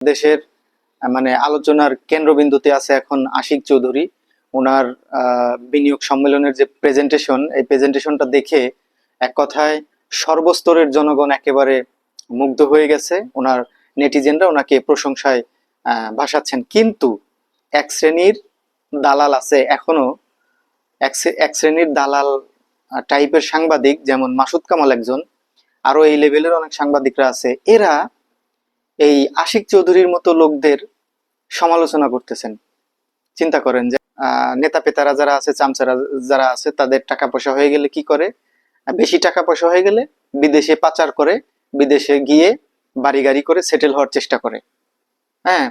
দেশের মানে আলোচনার কেন্দ্রবিন্দুতে আছে এখন আশিক চৌধুরী। ওনার বিনিয়োগ সম্মেলনের যে প্রেজেন্টেশন এই প্রেজেন্টেশনটা দেখে এক কথায় সর্বস্তরের জনগণ একেবারে মুগ্ধ হয়ে গেছে। ওনার নেটিজেনরা ওনাকে প্রশংসায় ভাসাচ্ছেন। কিন্তু এক শ্রেণির দালাল আছে এখনও। এক শ্রেণির দালাল টাইপের সাংবাদিক যেমন মাসুদ কামাল একজন আরও এই লেভেলের অনেক সাংবাদিকরা আছে। এরা এই আশিক চৌধুরীর মতো লোকদের সমালোচনা করতেছেন। চিন্তা করেন যে নেতা পেতারা যারা আছে চামচারা যারা আছে তাদের টাকা পয়সা হয়ে গেলে কি করে? বেশি টাকা পয়সা হয়ে গেলে বিদেশে পাচার করে বিদেশে গিয়ে বাড়ি গাড়ি করে সেটেল হওয়ার চেষ্টা করে। হ্যাঁ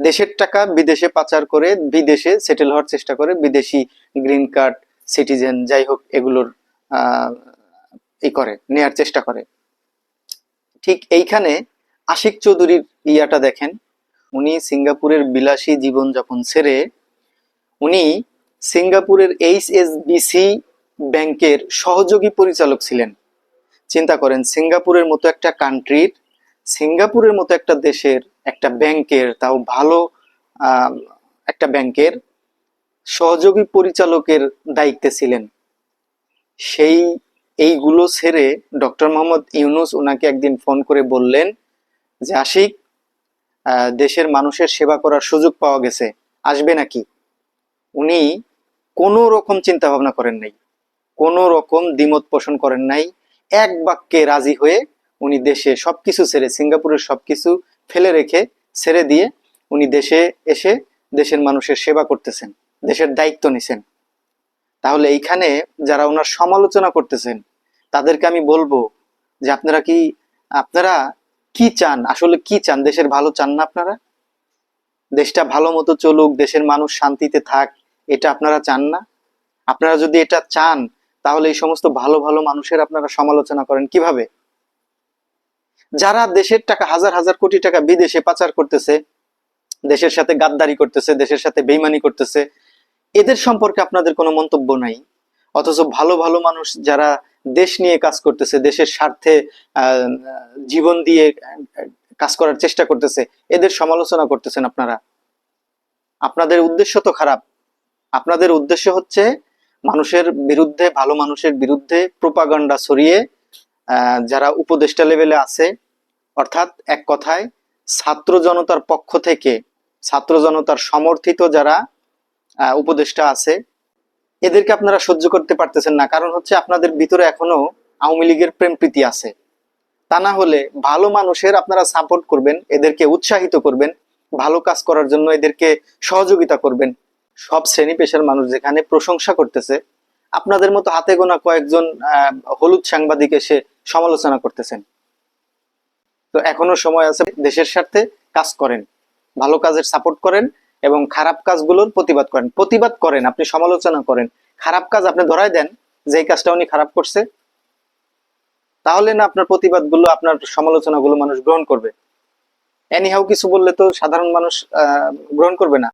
দেশের টাকা বিদেশে পাচার করে বিদেশে সেটেল হওয়ার চেষ্টা করে বিদেশি গ্রিন কার্ড সিটিজেন যাই হোক এগুলোর আহ, ই করে নেয়ার চেষ্টা করে। ঠিক এইখানে আশিক চৌধুরীর ইয়াটা দেখেন। উনি সিঙ্গাপুরের বিলাসী জীবনযাপন ছেড়ে উনি সিঙ্গাপুরের এইচ এস বিসি ব্যাংকের সহযোগী পরিচালক ছিলেন। চিন্তা করেন, সিঙ্গাপুরের মতো একটা কান্ট্রির সিঙ্গাপুরের মতো একটা দেশের একটা ব্যাংকের, তাও ভালো একটা ব্যাংকের সহযোগী পরিচালকের দায়িত্বে ছিলেন। সেই, এইগুলো ছেড়ে ডক্টর মোহাম্মদ ইউনুস ওনাকে একদিন ফোন করে বললেন যে আশিক দেশের মানুষের সেবা করার সুযোগ পাওয়া গেছে, আসবে নাকি? উনি কোনো রকম চিন্তা ভাবনা করেন নাই, কোনো রকম দ্বিমত পোষণ করেন নাই, এক বাক্যে রাজি হয়ে উনি দেশে সবকিছু ছেড়ে, সিঙ্গাপুরের সবকিছু ফেলে রেখে ছেড়ে দিয়ে উনি দেশে এসে দেশের মানুষের সেবা করতেছেন, দেশের দায়িত্ব নিছেন। তাহলে এইখানে যারা ওনার সমালোচনা করতেছেন, তাদেরকে আমি বলব যে আপনারা কি, আপনারা কি চান? আসলে কি চান? দেশের ভালো চান না আপনারা? দেশটা ভালো মতো চলুক, দেশের মানুষ শান্তিতে থাক, এটা আপনারা চান না? আপনারা যদি এটা চান, তাহলে এই সমস্ত ভালো ভালো মানুষের আপনারা সমালোচনা করেন। কীভাবে? যারা দেশের টাকা, হাজার হাজার কোটি টাকা বিদেশে পাচার করতেছে, দেশের সাথে গাদ্দারি করতেছে, দেশের সাথে বেইমানি করতেছে, এদের সম্পর্কে আপনাদের কোনো মন্তব্য নাই। অথচ ভালো ভালো মানুষ যারা দেশ নিয়ে কাজ করতেছে, দেশের স্বার্থে জীবন দিয়ে কাজ করার চেষ্টা করতেছে, এদের সমালোচনা করতেছেন আপনারা। আপনাদের উদ্দেশ্য তো খারাপ। আপনাদের উদ্দেশ্য হচ্ছে মানুষের বিরুদ্ধে, ভালো মানুষের বিরুদ্ধে প্রোপাগান্ডা ছড়িয়ে যারা উপদেষ্টা লেভেলে আছে, অর্থাৎ এক কথায় ছাত্র জনতার পক্ষ থেকে, ছাত্র জনতার সমর্থিত যারা উপদেষ্টা আছে এদেরকে আপনারা সহ্য করতে পারতেছেন না। কারণ হচ্ছে আপনাদের ভিতরে এখনও আওয়ামী লীগের প্রেম প্রীতি আছে। তা না হলে ভালো মানুষের আপনারা সাপোর্ট করবেন, এদেরকে উৎসাহিত করবেন, ভালো কাজ করার জন্য এদেরকে সহযোগিতা করবেন। সব শ্রেণি পেশার মানুষ যেখানে প্রশংসা করতেছে, আপনাদের মতো হাতে গোনা কয়েকজন হলুদ সাংবাদিক এসে সমালোচনা করতেছেন। তো এখনও সময় আছে দেশের স্বার্থে কাজ করেন, ভালো কাজের সাপোর্ট করেন এবং খারাপ কাজগুলোর প্রতিবাদ করেন। প্রতিবাদ করেন, আপনি সমালোচনা করেন। খারাপ কাজ আপনি ধরাই দেন যে কাজটা উনি খারাপ করছে, তাহলে না আপনার প্রতিবাদগুলো, আপনার সমালোচনাগুলো মানুষ গ্রহণ করবে। এনিহাও কিছু বললে তো সাধারণ মানুষ গ্রহণ করবে না।